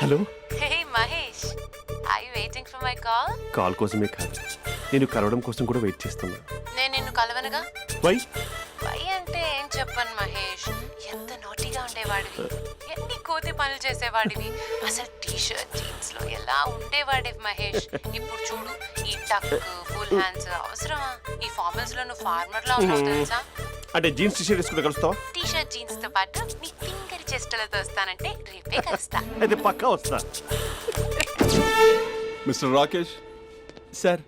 Hello hey Mahesh I waiting for my call call కోసమే కాదు నేను కలవడం కోసం కూడా వెయిట్ చేస్తున్నా నేను నిన్ను కలవనుగా వై వై అంటే ఏం చెప్పను మహేష్ ఎంత నోటిగా ఉండేవాడివి పనులు చేసేవాడివి అసలు టీ షర్ట్ జీన్స్లో ఎలా ఉండేవాడివి మహేష్? ఇప్పుడు చూడు ఈ టక్ ఫుల్ హ్యాండ్స్ అవసరమా? ఈ ఫార్మల్స్లో నువ్వు ఫార్మర్ లా ఉన్నావు తెలుసా? అంటే జీన్స్ టీ షర్ట్ వేసుకుంటే కలుస్తావా? టీ షర్ట్ జీన్స్తో పాటు నీ ఫింగర్ చెస్టలతో వస్తానంటే రేపే కలుస్తా. అయితే పక్కా వస్తా. Mister Rakesh? Sir.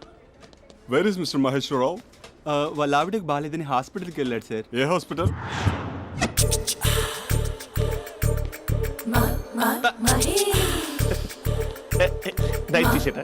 Where is mister Maheshwararao? వాళ్ళ ఆవిడకి బాగాలేదని హాస్పిటల్కి వెళ్ళాడు సార్. ఏ హాస్పిటల్? దయచేసేట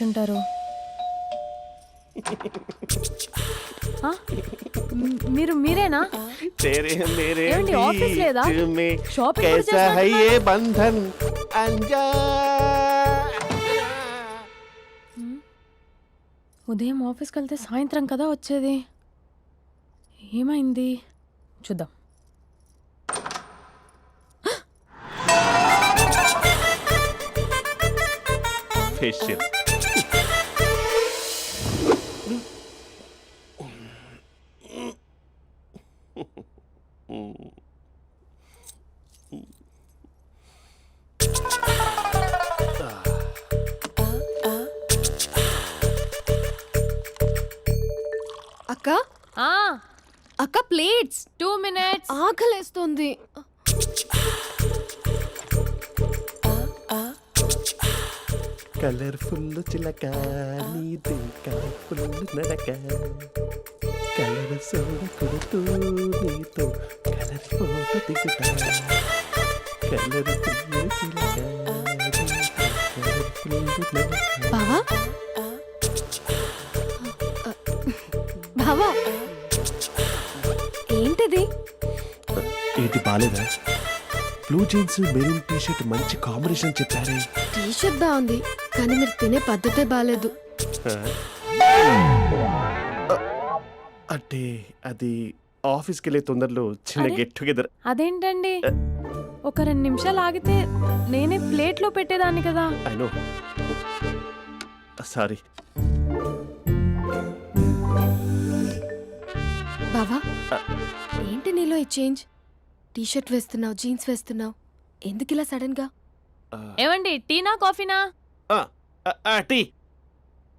టైంలో ఎవరు వచ్చుంటారు ఆ? మ్, మీరు మీరేనా तेरे मेरे ఏమండి, ఆఫీస్ లేదా? बीच में షాపింగ్ కూడా कैसा है చేస్తున్నట్టున్నారు? ये बंधन अंजा ఉదయం ఆఫీస్కి వెళ్తే సాయంత్రం కదా వచ్చేది ఏమైంది చూద్దాం फेशियल అక్క? ఆ. అక్క ప్లేట్స్ టూ మినిట్స్ ఆకలేస్తుంది. కలర్ఫుల్ చిలక నీది కలర్ఫుల్ నడక. కలర్ సోడ కొడుతూ నీతో కలర్ ఫోటో దిగుతా బావా? బావా? ఏంటిది? ఏంటి బాలేదా? Blue jeans maroon T shirt మంచి కాంబినేషన్ చెప్పారే. టీ షర్ట్ బాగుంది కానీ మీరు తినే పద్ధతే బాగాలేదు అంటే అది ఆఫీస్కి వెళ్ళే తొందరలో చిన్న అరే. గెట్ టుగెదర్ అదేంటండి? ఒక రెండు నిమిషాలు ఆగితే నేనే ప్లేట్లో పెట్టేదాన్ని కదా. ఐ నో సారీ బావా ఏంటి నీలో ఈ చేంజ్? టీ షర్ట్ వేస్తున్నావు జీన్స్ వేస్తున్నావు. ఎందుకు ఇలా సడన్గా ఏమండి టీనా కాఫీనా? టీ.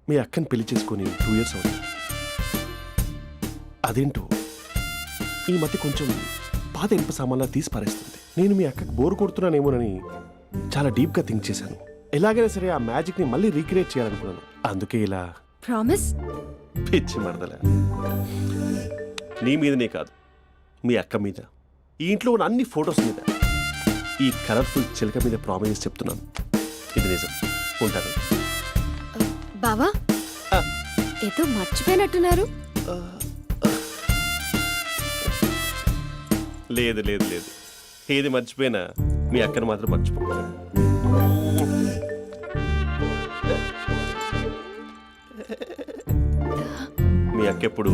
మీ అక్కని పెళ్ళి చేసుకొని టూ ఇయర్స్ అవుతుంది. అదేంటో? ఈ మధ్య కొంచెం పాత ఇనుప సామాన్లా తీసి పారేస్తుంది. నేను మీ అక్కకి బోర్ కొడుతున్నానేమోనని చాలా డీప్గా థింక్ చేశాను. ఎలాగైనా సరే ఆ మ్యాజిక్ని మళ్ళీ రీక్రియేట్ చేయాలనుకున్నాను. అందుకే ఇలా ప్రామిస్? పిచ్చి మరదల. నీ మీదనే కాదు మీ అక్క మీద. ఈ ఇంట్లో ఉన్న అన్ని ఫొటోస్ మీద. ఈ కలర్ఫుల్ చిలక మీద ప్రామిస్ చెప్తున్నాను. ఇది నిజం. ఉంటాను. బావా. ఏదో మర్చిపోయినట్టున్నారు. లేదు లేదు లేదు. ఏది మర్చిపోయినా మీ అక్కను మాత్రం మర్చిపో మీ అక్క ఎప్పుడు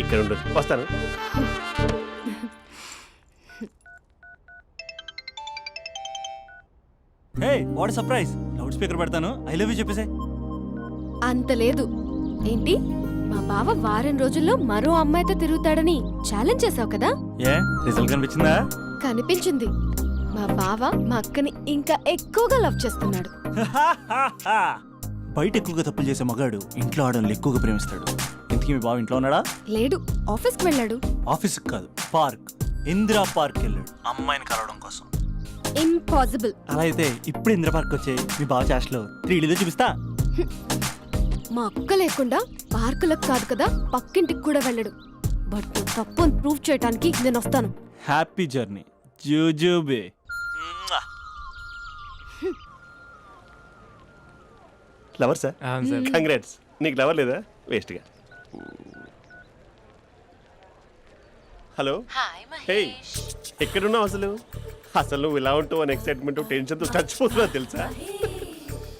ఇక్కడ ఉండదు వస్తాను వాట్ సర్ప్రైజ్ లౌడ్ స్పీకర్ పెడతాను. ఐ లవ్ యూ చెప్పేసే అంత లేదు. ఏంటి? మా బావ వారం రోజుల్లో మరో అమ్మాయితో తిరుగుతాడని ఛాలెంజ్ చేసావు కదా? ఏ? రిజల్ట్ కనిపించిందా? కనిపించింది. మా బావ మా అక్కని ఇంకా ఎక్కువగా లవ్ చేస్తున్నాడు. బయట ఎక్కువగా తప్పులు చేసే మగాడు ఇంట్లో ఆడవాళ్ళు ఎక్కువగా ప్రేమిస్తాడు. ఇంతకీ మీ బావ ఇంట్లో ఉన్నాడా? లేడు. ఆఫీస్కి వెళ్ళాడు. ఆఫీస్కి కాదు పార్క్. ఇందిరా పార్క్ వెళ్ళాడు. అమ్మాయిని కలవడం కోసం. ఇంపాసిబుల్ అలా అయితే ఇప్పుడు ఇందిరా పార్క్ వచ్చే మీ బావ చాష్లో త్రీ చూపిస్తా. మా అక్క లేకుండా పార్కులకు కాదు కదా పక్కింటికి కూడా వెళ్ళడు. బట్ తప్పు ప్రూవ్ చేయడానికి నేను వస్తాను. Happy journey. జూజూబే. Lover sir? Congrats. నీకు లవర్ లేదా? వేస్ట్గా హలో? హాయ్ హే మహేష్ ఎక్కడున్నావు అసలు? అసలు నువ్వు ఇలా ఉంటావు అని ఎక్సైట్మెంట్ టెన్షన్తో చచ్చిపోతున్నావు తెలుసా?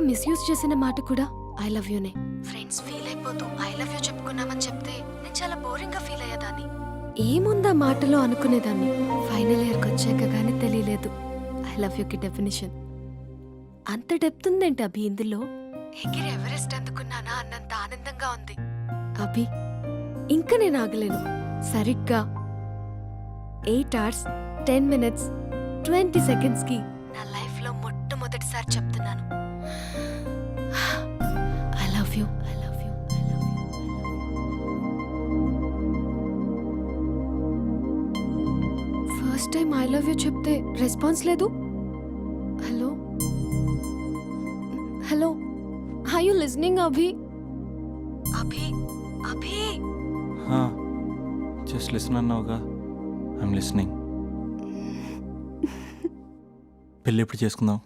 ఎక్కువగా మిస్యూజ్ చేసిన మాట కూడా ఐ లవ్ యూనే ఫ్రెండ్స్ ఫీల్ అయిపోతూ ఐ లవ్ యూ చెప్పుకున్నామని చెప్తే నేను చాలా బోరింగ్గా ఫీల్ అయ్యేదాన్ని. ఏముందా మాటలో అనుకునేదాన్ని? ఫైనల్ ఇయర్కి వచ్చాక కానీ తెలియలేదు. ఐ లవ్ యూకి డెఫినేషన్ అంత డెప్త్ ఉందేంటి అభి ఇందులో? ఎగిరి ఎవరెస్ట్ అందుకున్నానా అన్నంత ఆనందంగా ఉంది. అభి ఇంకా నేను ఆగలేను. సరిగ్గా eight hours ten minutes twenty సెకండ్స్కి నా లైఫ్లో మొట్టమొదటిసారి చెప్తున్నాను first time I love you చెప్తే రెస్పాన్స్ లేదు? Hello? Hello? Hi you listening Abhi? Abhi Abhi! Just listen అన్నావుగా. I'm listening. పెళ్ళి ఎప్పుడు చేసుకుందాం?